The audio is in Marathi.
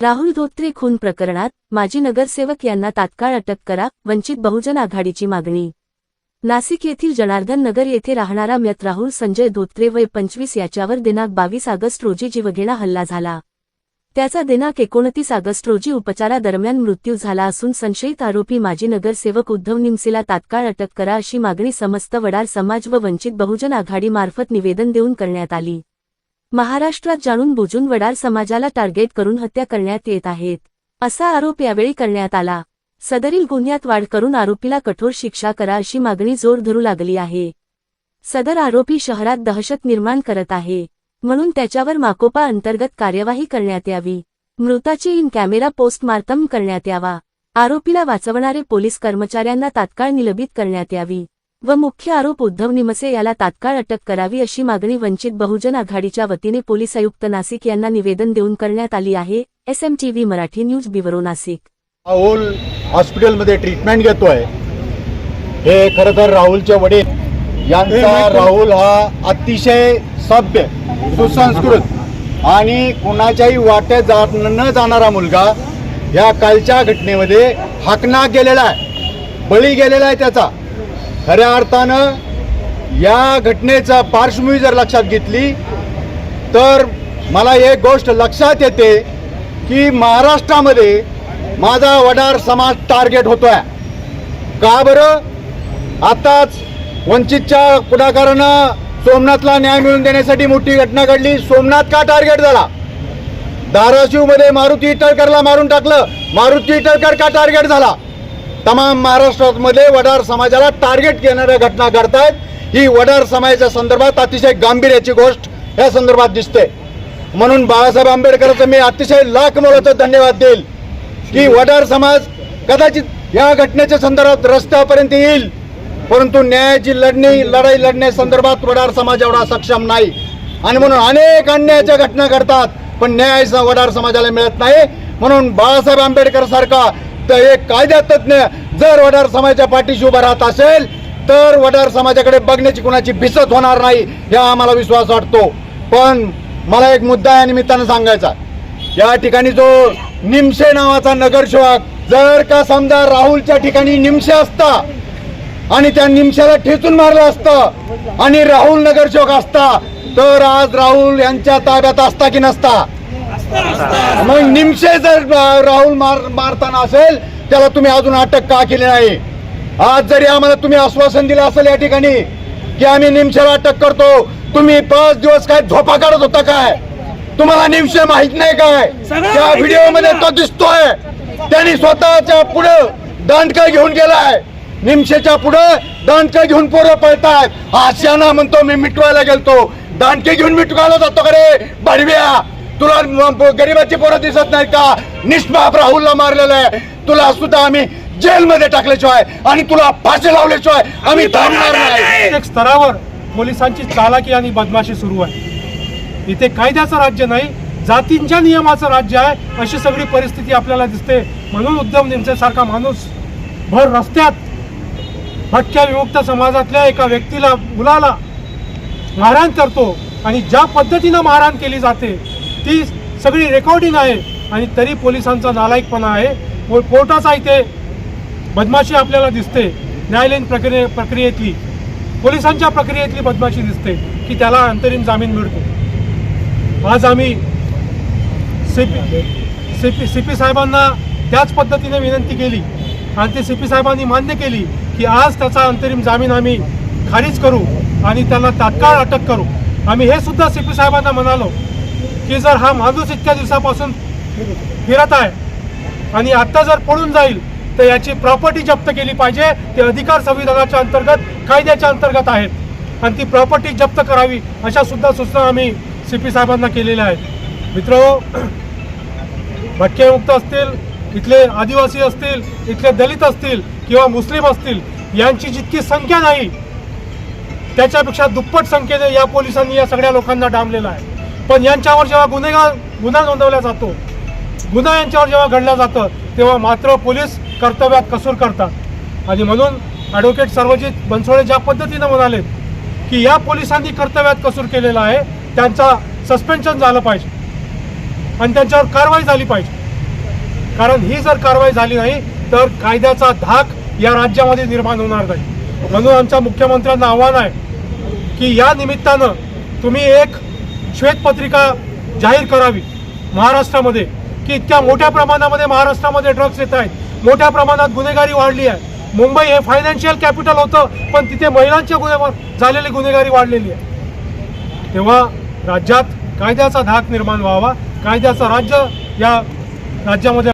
राहुल धोत्रे खून प्रकरणात माजी नगरसेवक यांना तात्काळ अटक करा वंचित बहुजन आघाडीची मागणी. नाशिक येथील जनार्दन नगर येथे राहणारा म्यत राहुल संजय धोत्रे वय पंचवीस याच्यावर दिनांक बावीस ऑगस्ट रोजी जीवघेणा हल्ला झाला. त्याचा दिनांक एकोणतीस ऑगस्ट रोजी उपचारादरम्यान मृत्यू झाला असून संशयित आरोपी माजी नगरसेवक उद्धव निमसेला तात्काळ अटक करा अशी मागणी समस्त वडार समाज व वंचित बहुजन आघाडीमार्फत निवेदन देऊन करण्यात आली. महाराष्ट्रात जाणून बुजून वडार समाजाला टार्गेट करून हत्या करण्यात येत आहेत. असा आरोप यावेळी करण्यात आला. सदरील गुन्ह्यात वाढ करून आरोपीला कठोर शिक्षा करा अशी मागणी जोर धरू लागली आहे. सदर आरोपी शहरात दहशत निर्माण करत आहे. म्हणून त्याच्यावर माकोपा अंतर्गत कार्यवाही करण्यात यावी. मृताची इन कॅमेरा पोस्टमार्टम करण्यात यावा. आरोपीला वाचवणारे पोलीस कर्मचाऱ्यांना तात्काळ निलंबित करण्यात यावी. व मुख्य आरोप उद्धव निमसे याला तात्काळ अटक करावी अशी मागणी वंचित बहुजन आघाडीच्या वतीने पोलीस आयुक्त नाशिक यांना निवेदन देऊन करण्यात आली आहे. SMTV Marathi news bureau Nashik Rahul हॉस्पिटलमध्ये ट्रीटमेंट घेतोय. हे खरं तर राहुलचे वडील. यांचा राहुल हा अतिशय सभ्य सुसंस्कृत आणि कुणाच्याही वाट्यात जा न जाणारा मुलगा या कालच्या घटनेमध्ये हाकना गेलेला आहे. बळी गेलेला आहे त्याचा. खऱ्या अर्थानं या घटनेचा पार्श्वभूमी जर लक्षात घेतली तर मला एक गोष्ट लक्षात येते की महाराष्ट्रामध्ये माझा वडार समाज टार्गेट होतोय. का बरं? आताच वंचितच्या पुढाकारानं सोमनाथला न्याय मिळवून देण्यासाठी मोठी घटना घडली. सोमनाथ का टार्गेट झाला? धाराशिवमध्ये मारुती इटळकरला मारून टाकलं. मारुती इटळकर का टार्गेट झाला? तमाम महाराष्ट्रामध्ये वडार समाजाला टार्गेट घेणाऱ्या घटना घडतायत. ही वडार समाजाच्या संदर्भात अतिशय गांभीर्याची गोष्ट या संदर्भात दिसते. म्हणून बाळासाहेब आंबेडकरांचं मी अतिशय लाख मोलाचा धन्यवाद देईल की वडार समाज कदाचित या घटनेच्या संदर्भात रस्त्यापर्यंत येईल परंतु न्यायाची लढणी लढाई लढण्यासंदर्भात वडार समाज एवढा सक्षम नाही. आणि म्हणून अनेक अन्यायाच्या घटना घडतात पण न्याय वडार समाजाला मिळत नाही. म्हणून बाळासाहेब आंबेडकर सारखा तर एक कायद्यातज्ञ तज्ज्ञ जर वडार समाजाच्या पाठीशी उभा राहत असेल तर वडार समाजाकडे बघण्याची कुणाची भिसत होणार नाही या आम्हाला विश्वास वाटतो. पण मला एक मुद्दा या निमित्तानं सांगायचा या ठिकाणी जो निमशे नावाचा नगरसेवक जर का समजा राहुलच्या ठिकाणी निमशे असता आणि त्या निमशाला ठेचून मारलं असतं आणि राहुल नगरसेवक असता तर आज राहुल यांच्या ताब्यात असता की नसता? मग निमशे जर राहुल मार मारताना असेल त्याला तुम्ही अजून अटक का केली नाही? आज जरी आम्हाला तुम्ही आश्वासन दिलं असेल या ठिकाणी की आम्ही निमशेला अटक करतो तुम्ही पाच दिवस काय झोपा काढत होता काय? तुम्हाला निमशे माहीत नाही काय? त्या व्हिडिओमध्ये तो दिसतोय. त्यांनी स्वतःच्या पुढे दांडका घेऊन गेलाय. निमशेच्या पुढे दांडका घेऊन पोरं पळतायत. आशाना म्हणतो मी मिटवायला गेलतो. दांडके घेऊन मिटवायला जातो का रे? बडव्या. तुला गरीबाची पोरं दिसत नाही का? निष्पाप राहुलला मारलेलं आहे. तुला सुद्धा आम्ही जेलमध्ये टाकल्याशिवाय आणि तुला फाशी लावल्याशिवाय आम्ही थांबणार नाही. प्रत्येक स्तरावर पोलिसांची चालाकी आणि बदमाशी सुरू आहे. इथे कायद्याचं राज्य नाही जातींच्या नियमाचं राज्य आहे. अशी सगळी परिस्थिती आपल्याला दिसते. म्हणून उद्धव निमसे सारखा माणूस भर रस्त्यात भटक्या विमुक्त समाजातल्या एका व्यक्तीला मुलाला मारहाण करतो. आणि ज्या पद्धतीनं मारहाण केली जाते ती सगळी रेकॉर्डिंग आहे आणि तरी पोलिसांचा नालायकपणा आहे. को- कोर्टाचा इथे बदमाशी आपल्याला दिसते. न्यायालयीन प्रक्रिये प्रक्रियेतली पोलिसांच्या प्रक्रियेतली बदमाशी दिसते की त्याला अंतरिम जामीन मिळतो. आज आम्ही C P C P C P साहेबांना त्याच पद्धतीने विनंती केली आणि ते सी पी साहेबांनी मान्य केली की आज त्याचा अंतरिम जामीन आम्ही खारिज करू आणि त्याला तात्काळ अटक करू. आम्ही हे सुद्धा सी पी साहेबांना म्हणालो की जर हा माणूस इतक्या दिवसापासून फिरत आहे आणि आता जर पळून जाईल तर याची प्रॉपर्टी जप्त केली पाहिजे. ते अधिकार संविधानाच्या अंतर्गत कायद्याच्या अंतर्गत आहेत. आणि ती प्रॉपर्टी जप्त करावी अशा सुद्धा सूचना आम्ही सी पी साहेबांना केलेल्या आहेत. मित्र भटकेमुक्त असतील इथले आदिवासी असतील इथले दलित असतील किंवा मुस्लिम असतील यांची जितकी संख्या नाही त्याच्यापेक्षा दुप्पट संख्येने या पोलिसांनी या सगळ्या लोकांना डांबलेला आहे. पण यांच्यावर जेव्हा गुन्हेगार गुन्हा नोंदवला जातो गुन्हा यांच्यावर जेव्हा घडला जातं तेव्हा मात्र पोलीस कर्तव्यात कसूर करतात. आणि म्हणून ॲडव्होकेट सर्वजित बनसोडे ज्या पद्धतीनं म्हणाले की या पोलिसांनी कर्तव्यात कसूर केलेला आहे त्यांचा सस्पेन्शन झालं पाहिजे. आणि त्यांच्यावर कारवाई झाली पाहिजे. कारण ही जर कारवाई झाली नाही तर कायद्याचा धाक या राज्यामध्ये निर्माण होणार नाही. म्हणून आमच्या मुख्यमंत्र्यांना आव्हान आहे की या निमित्तानं तुम्ही एक श्वेतपत्रिका जाहीर करावी. महाराष्ट्रामध्ये की इतक्या मोठ्या प्रमाणामध्ये महाराष्ट्रामध्ये ड्रग्ज येत आहेत. मोठ्या प्रमाणात गुन्हेगारी वाढली आहे. मुंबई हे फायनान्शियल कॅपिटल होतं पण तिथे महिलांच्या गुन्हे झालेली गुन्हेगारी वाढलेली आहे. तेव्हा राज्यात कायद्याचा धाक निर्माण व्हावा. कायद्याचं राज्य या राज्यामध्ये